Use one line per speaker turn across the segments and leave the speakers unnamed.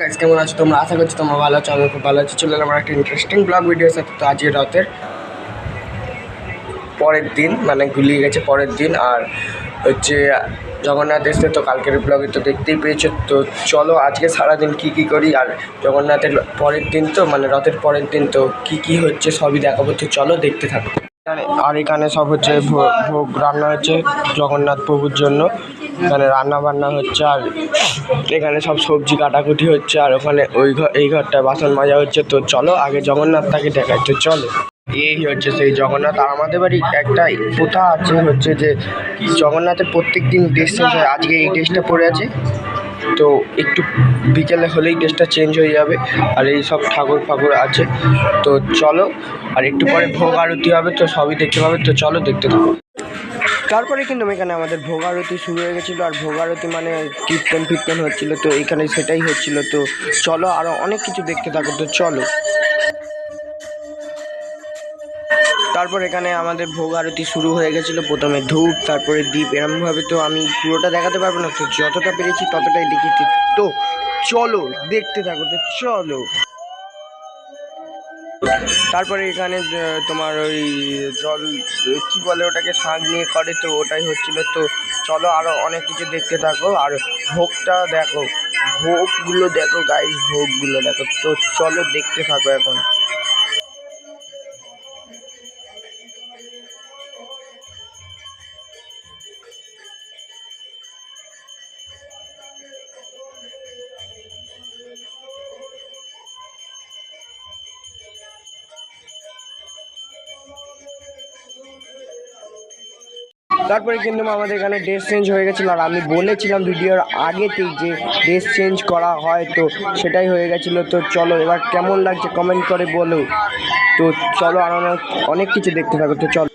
Guys কেমন আছো তোমরা? আশা করছি তোমরা ভালো আছো আমি খুব ভালো আছি। চলে আমার একটা ইন্টারেস্টিং ব্লগ ভিডিওর সাথে। তো আজকে রথের পরের দিন মানে গুলিয়ে গেছে পরের দিন। আর হচ্ছে জগন্নাথ এসে তো কালকের ব্লগে তো দেখতেই পেয়েছ। তো চলো আজকে সারাদিন কী কী করি, আর জগন্নাথের পরের দিন তো মানে রথের পরের দিন তো কী কী হচ্ছে সবই দেখাবো। তো চলো দেখতে থাকো। আর এখানে সব হচ্ছে ভোগ রান্না হচ্ছে জগন্নাথ প্রভুর জন্য। এখানে রান্না বান্না হচ্ছে, আর এখানে সব সবজি কাটাকুটি হচ্ছে, আর ওখানে ওই ঘর এই ঘরটায় বাসন মাজা হচ্ছে। তো চলো, আগে জগন্নাথটাকে দেখাই। তো চলো, এই হচ্ছে সেই জগন্নাথ। আর আমাদের বাড়ি একটা প্রথা আছে হচ্ছে যে, জগন্নাথের প্রত্যেক দিন ড্রেস আজকে এই ড্রেসটা পরে আছে। তো একটু বিকেলে হলেই ড্রেসটা চেঞ্জ হয়ে যাবে আর এই সব ঠাকুর ফাকুর আছে। তো চলো, আর একটু পরে ভোগ আরতি হবে, তো সবই দেখতে পাবে, তো চলো দেখতে থাকো। তারপরে কিন্তু এখানে আমাদের ভোগ আরতি শুরু হয়ে গেছিল, আর ভোগ আরতি মানে কীর্তন ফিরতন হচ্ছিল, তো এখানে সেটাই হচ্ছিল। তো চলো আরও অনেক কিছু দেখতে থাকো, তো চলো। তারপর এখানে আমাদের ভোগ আরতি শুরু হয়ে গেছিল। প্রথমে ধূপ, তারপরে দ্বীপ এরমভাবে তো আমি পুরোটা দেখাতে পারব না। তো যতটা পেরেছি ততটাই দেখেছি। তো চলো, দেখতে থাকো। তো চলো। তারপরে এখানে তোমার ওই জল, কি বলে ওটাকে শাঁখ নিয়ে করে। তো ওটাই হচ্ছিল। তো চলো আরও অনেক কিছু দেখতে থাকো। আর ভোগটা দেখো। ভোগগুলো দেখো গাইস ভোগগুলো দেখো। তো চলো দেখতে থাকো এখন। তারপরে কিন্তু আমাদের এখানে ড্রেস চেঞ্জ হয়ে গেছিল আর আমি বলেছিলাম ভিডিওর আগেতেই যে ড্রেস চেঞ্জ করা হয় তো সেটাই হয়ে গেছিল। তো চলো এবার কেমন লাগছে কমেন্ট করে বলো। তো চলো আর অনেক কিছু দেখতে থাকো। তো চলো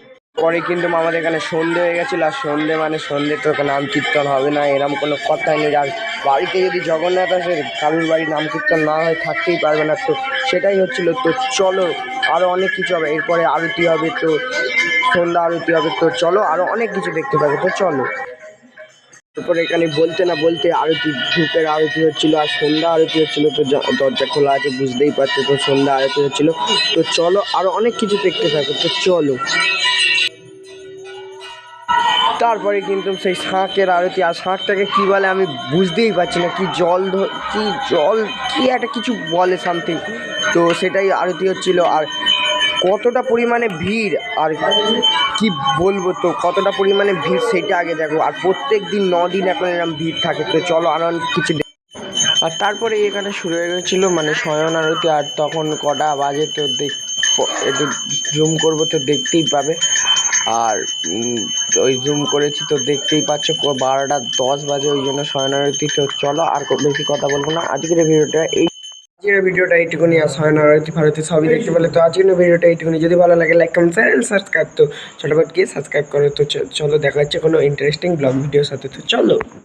পরে কিন্তু আমাদের এখানে সন্ধে হয়ে গেছিল আর সন্ধে মানে সন্ধে তো নাম কীর্তন হবে না, এরম কোনো কথাই নেই। আর বাড়িতে যদি জগন্নাথ আসে, কারুর বাড়ি নাম কীর্তন না হয়, থাকতেই পারবে না। তো সেটাই হচ্ছিল। তো চলো আরও অনেক কিছু হবে। এরপরে আরতি হবে। তো সন্ধ্যা আরতি হবে। তো চলো আরও অনেক কিছু দেখতে পাবে। তো চলো। তারপরে এখানে বলতে না বলতে আরতি, ধূপের আরতি হচ্ছিল আর সন্ধ্যা আরতি হচ্ছিল। তো দরজা খোলা আছে, বুঝতেই পারছ তো সন্ধ্যা আরতি হচ্ছিল। তো চলো আরও অনেক কিছু দেখতে থাকো। তো চলো। তারপরে কিন্তু সেই শাঁখের আরতি, আর শাঁখটাকে কী বলে আমি বুঝতেই পারছি না। কি জল কি জল, কি একটা কিছু বলে সামথিং তো সেটাই আরতি হচ্ছিল। আর কতটা পরিমাণে ভিড় আর কি বলব তো, কতটা পরিমাণে ভিড় সেটা আগে দেখো। আর প্রত্যেক দিন ন দিন এখন এরকম ভিড় থাকে। তো চলো আরও কিছু আর তারপরে এখানে শুরু হয়ে গেছিল মানে শয়ন আরতি, আর তখন কটা বাজে তো দেখ, একটু জুম করব তো দেখতেই পাবে। আর ওই জুম করেছি তো দেখতেই পাচ্ছ বারোটা দশ বাজে, ওই জন্য শয়ন আরতি। তো চলো আর বেশি কথা বলব না। আজকের ভিডিওটা এই আজকের ভিডিওটা এইটুকুনি আস হয় না আরতি ভারতে সবই দেখতে পেলে। তো আজকের ভিডিওটা এইটুকুনি। যদি ভালো লাগে লাইক কমেন্ট শেয়ার সাবস্ক্রাইব তো। ছোটবাট গিয়ে সাবস্ক্রাইব করো। তো চলো, দেখা যাচ্ছে কোনো ইন্টারেস্টিং ব্লগ ভিডিওর সাথে। তো চলো।